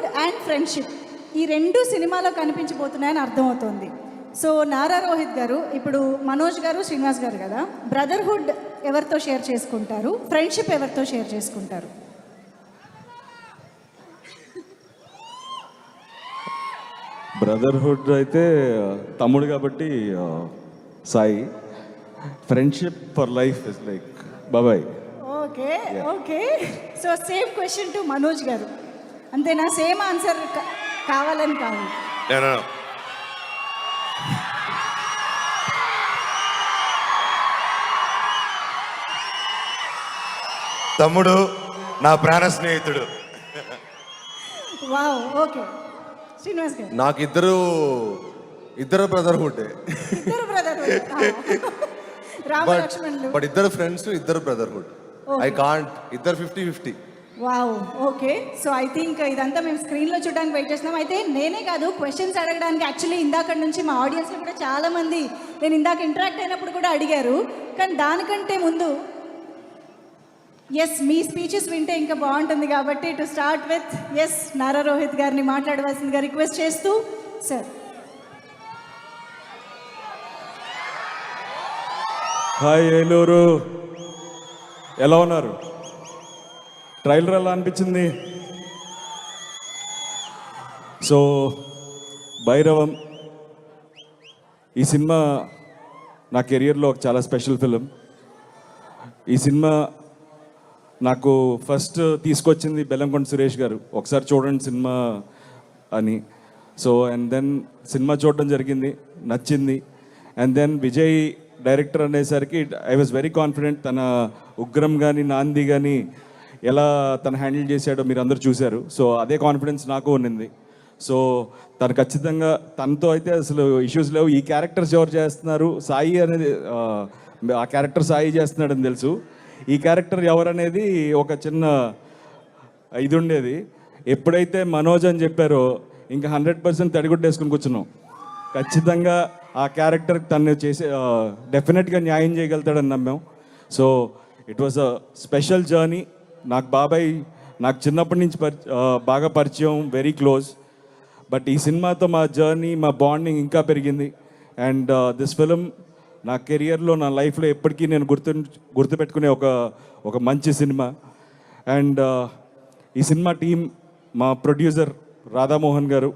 Brotherhood and friendship ఈ రెండు సినిమాలో కనిపించబోతున్నాయని అర్థమవుతోంది. సో నారా రోహిత్ గారు ఇప్పుడు మనోజ్ గారు శ్రీనివాస్ గారు కదా బ్రదర్హుడ్ ఎవరితో షేర్ చేసుకుంటారు? ఫ్రెండ్షిప్ ఎవరితో షేర్ చేసుకుంటారు? బ్రదర్హుడ్ అయితే తమ్ముడు కాబట్టి Sai. Friendship for life is like బాబాయ్. Okay okay. So same question to Manoj garu. అంతేనా? సేమ్ ఆన్సర్ కావాలని కావాలి నేను తమ్ముడు నా ప్రాణ స్నేహితుడు. Wow okay. శ్రీనివాస్ గారు. నాకు ఇద్దరు ఇద్దరు బ్రదర్హుడ్ ఇద్దరు బట్ ఇద్దరు ఫ్రెండ్స్ ఇద్దరు బ్రదర్హుడ్ ఐ కాంట్ ఇద్దరు fifty fifty. Wow okay so I think ఇదంతా మేము స్క్రీన్లో చూడడానికి వెయిట్ చేస్తున్నాం. అయితే నేనే కాదు క్వశ్చన్స్ అడగడానికి యాక్చువల్లీ ఇందాక నుంచి మా ఆడియన్స్లో కూడా చాలామంది నేను ఇందాక ఇంటరాక్ట్ అయినప్పుడు కూడా అడిగారు. కానీ దానికంటే ముందు ఎస్ మీ స్పీచెస్ వింటే ఇంకా బాగుంటుంది కాబట్టి to start with S Nara Rohit గారిని మాట్లాడవలసిందిగా రిక్వెస్ట్ చేస్తూ సార్ హాయ్ ఏలూరు. ఎలా ఉన్నారు? ట్రైలర్ ఎలా అనిపించింది? సో భైరవం ఈ సినిమా నా కెరియర్లో ఒక చాలా స్పెషల్ ఫిలిం. ఈ సినిమా నాకు ఫస్ట్ తీసుకొచ్చింది బెల్లంకొండ సురేష్ గారు. ఒకసారి చూడండి సినిమా అని. సో అండ్ దెన్ సినిమా చూడడం జరిగింది నచ్చింది. అండ్ దెన్ విజయ్ డైరెక్టర్ అనేసరికి ఐ వాజ్ వెరీ కాన్ఫిడెంట్ తన ఉగ్రం కానీ నాంది కానీ ఎలా తను హ్యాండిల్ చేశాడో మీరు అందరూ చూశారు. సో అదే కాన్ఫిడెన్స్ నాకు ఉన్నింది. సో తను ఖచ్చితంగా తనతో అయితే అసలు ఇష్యూస్ లేవు. ఈ క్యారెక్టర్స్ ఎవరు చేస్తున్నారు? సాయి అనేది ఆ, క్యారెక్టర్ సాయి చేస్తున్నాడని తెలుసు. ఈ క్యారెక్టర్ ఎవరనేది ఒక చిన్న ఇది ఉండేది. ఎప్పుడైతే మనోజ్ అని చెప్పారో ఇంకా హండ్రెడ్ పర్సెంట్ తడిగుడ్డేసుకుని కూర్చున్నాం. ఖచ్చితంగా ఆ క్యారెక్టర్ తను చేసే డెఫినెట్గా న్యాయం చేయగలుగుతాడని నమ్మాం. So it was a special journey నాకు బాబాయ్ నాకు చిన్నప్పటి నుంచి పరి బాగా పరిచయం వెరీ క్లోజ్ బట్ ఈ సినిమాతో మా జర్నీ మా బాండింగ్ ఇంకా పెరిగింది. అండ్ దిస్ ఫిలిం నా కెరియర్లో నా లైఫ్లో ఎప్పటికీ నేను గుర్తు గుర్తుపెట్టుకునే ఒక ఒక మంచి సినిమా. అండ్ uh, ఈ సినిమా టీం మా ప్రొడ్యూసర్ రాధామోహన్ గారు.